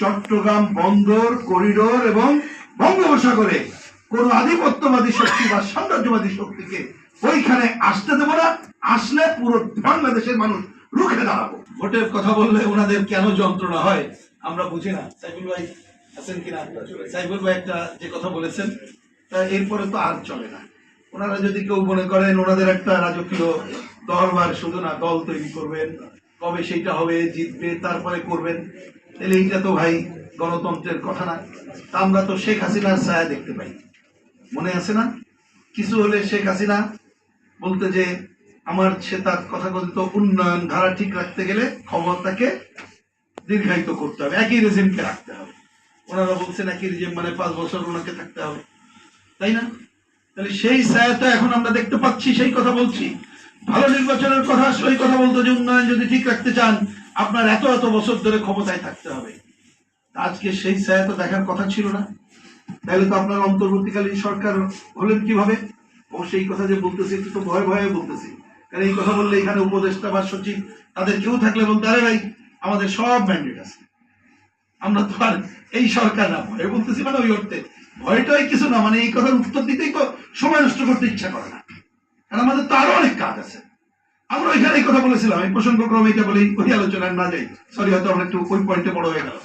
চট্টগ্রাম বন্দর, করিডোর এবং বঙ্গোপসাগরে কোন আধিপত্যবাদী শক্তি বা সাম্রাজ্যবাদী শক্তিকে ওইখানে আসতে দেবো না। আসলে পুরো বাংলাদেশের মানুষ রুখে দাঁড়াবো। ভোটের কথা বললে ওনাদের কেন যন্ত্রণা হয় আমরা বুঝি না। সাইফুল ভাই আছেন কিনা? সাইফুল ভাই একটা যে কথা বলেছেন, তা এরপরে তো আর চলে না। ওনারা যদি কেউ মনে করেন ওনাদের একটা রাজকীয় দরবার শুধু না দল তৈরি করবেন, কবে সেইটা হবে, জিতবে, তারপরে করবেন তাহলে এইটা তো ভাই গণতন্ত্রের কথা না। তা আমরা তো শেখ হাসিনার ছায়া দেখতে পাই। মনে আছে না? কিছু হলে শেখ হাসিনা বলতে যে, আমার সে তার কথা কথিত উন্নয়ন ধারা ঠিক রাখতে গেলে ক্ষমতাকে দীর্ঘায়িত করতে হবে। একই রেজিমকে রাখতে হবে। ওনারা বলছেন একই রেজিম মানে পাঁচ বছর ওনাকে থাকতে হবে। তাই না? তাহলে সেই ছায়াটা এখন আমরা দেখতে পাচ্ছি, সেই কথা বলছি। ভালো নির্বাচনের কথা, সেই কথা বলতো যে উন্নয়ন যদি ঠিক রাখতে চান, আপনার এত এত বছর ধরে ক্ষমতায় থাকতে হবে। আজকে সেই ছায়া তো দেখার কথা ছিল না। তাহলে তো আপনার অন্তর্বর্তীকালীন সরকার হলেন কীভাবে? ও সেই কথা যে বলতেছি, একটু তো ভয়ে ভয়ে বলতেছি। কারণ এই কথা বললে এখানে উপদেষ্টা বা সচিব, তাদের কেউ থাকলে বলতে, আরে ভাই, আমাদের সব ম্যান্ডেট আছে। আমরা তো আর এই সরকার না, ভয়ে বলতেছি মানে ওই অর্থে। ভয়টাই কিছু না মানে এই কথার উত্তর দিতেই তো সময় নষ্ট করতে ইচ্ছা করে না। কারণ আমাদের তো আরও অনেক কাজ আছে। আমরা ওইখানে কথা বলেছিলাম, এই প্রসঙ্গক্রমে এটা বলেই ওই আলোচনায় না যাই। সরি হয়তো আমরা একটু ওই পয়েন্টে বড় হয়ে গেল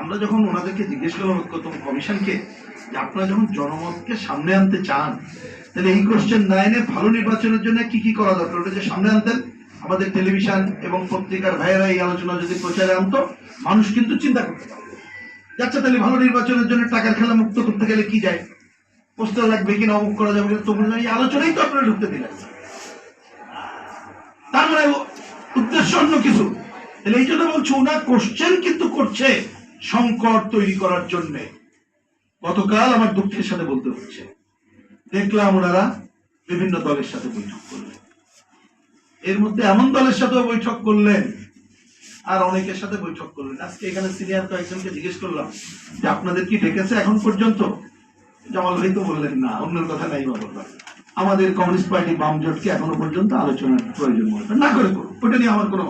আমরা যখন ওনাদেরকে জিজ্ঞেস করলাম ঐক্যতম কমিশনকে যে আপনারা যখন জনমতকে সামনে আনতে চান, তাহলে এই কোশ্চেন নাইনে ভালো নির্বাচনের জন্য কি কি করা দরকার? ওটা যে সামনে আনতেন, আমাদের টেলিভিশন এবং পত্রিকার ভাইয়েরা এই আলোচনা যদি প্রচারে আনতো, মানুষ কিন্তু চিন্তা করতে পারবে যাচ্ছে তাহলে ভালো নির্বাচনের জন্য টাকার খেলা মুক্ত করতে গেলে কি যায়? পোস্টার লাগবে কিনা, অমুক করা যাবে কিনা তোমরা এই আলোচনাই তো আপনারা ঢুকতে দিলেন। তার মানে উদ্দেশ্য অন্য কিছু। তাহলে এই জন্য বলছো ওনার কোশ্চেন কিন্তু করছে সংকট তৈরি করার জন্যে। গতকাল আমার দুঃখের সাথে বলতে হচ্ছে। দেখলাম ওনারা বিভিন্ন দলের সাথে বৈঠক করলেন। এর মধ্যে এমন দলের সাথেও বৈঠক করলেন, আর অনেকের সাথে বৈঠক করলেন। আজকে এখানে সিনিয়র কয়েকজনকে জিজ্ঞেস করলাম যে, আপনাদের কি ডেকেছে এখন পর্যন্ত? জামাল ভাই তো বললেন না কথা নাই আমাদের কমিউনিস্ট পার্টি এখনও পর্যন্ত আলোচনার প্রয়োজন মনে না করে করুন, ওটা নিয়ে আমার কোনো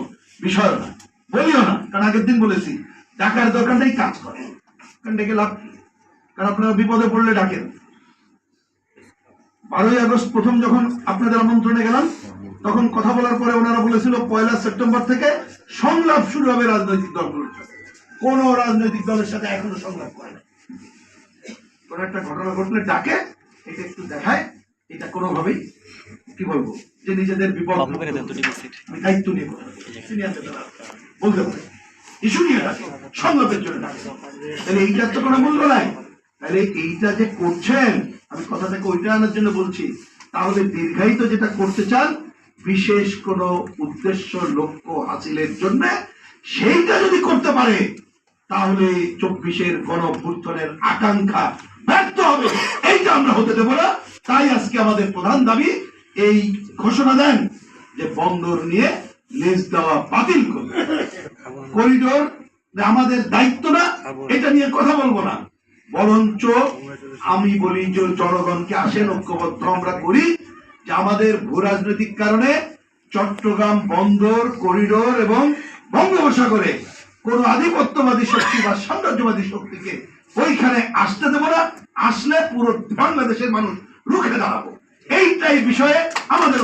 বিষয় না। বলিও না, কারণ আগের দিন বলেছি, ডাকার দরকার নেই কাজ করে। কারণ ডেকে লাভ? কারণ আপনারা বিপদে পড়লে ডাকেন। বারোই আগস্ট প্রথম যখন আপনাদের আমন্ত্রণে গেলাম, তখন কথা বলার পরে ওনারা বলেছিল, পয়লা সেপ্টেম্বর থেকে সংলাপ শুরু হবে রাজনৈতিক দলগুলোর সাথে। কোন রাজনৈতিক দলের সাথে এখনও সংলাপ করে না। কোন একটা ঘটনা ঘটলে ডাকে এটা একটু দেখায় এটা কোনোভাবেই কি বলব যে নিজেদের বিপদ দায়িত্ব নিয়ে। বলতে পারে। ইস্যু নিয়ে ডাকে সংলাপের জন্য ডাকে তাহলে এইটার তো কোনো মূল্য নাই। তাহলে এইটা যে করছেন আমি কথাটাকে ওইটা আনার জন্য বলছি তাহলে দীর্ঘায়িত যেটা করতে চান বিশেষ কোন উদ্দেশ্য লক্ষ্য হাসিলের জন্য সেইটা যদি করতে পারে তাহলে চব্বিশের গণভ্যুত্থানের আকাঙ্ক্ষা হবে। এইটা আমরা হতে দেবো না। তাই আজকে আমাদের প্রধান দাবি, এই ঘোষণা দেন যে বন্দর নিয়ে লেজ দেওয়া বাতিল করবে করিডোর আমাদের দায়িত্ব না, এটা নিয়ে কথা বলব না। বরঞ্চ আমি বলি যে জনগণকে আসেন, ঐক্যবদ্ধ আমরা করি যে আমাদের ভূ রাজনৈতিক কারণে চট্টগ্রাম বন্দর, করিডোর এবং বঙ্গোপসাগরে কোন আধিপত্যবাদী শক্তি বা সাম্রাজ্যবাদী শক্তিকে ওইখানে আসতে দেবো না। আসলে পুরো বাংলাদেশের মানুষ রুখে দাঁড়াবো। এইটাই বিষয়ে আমাদের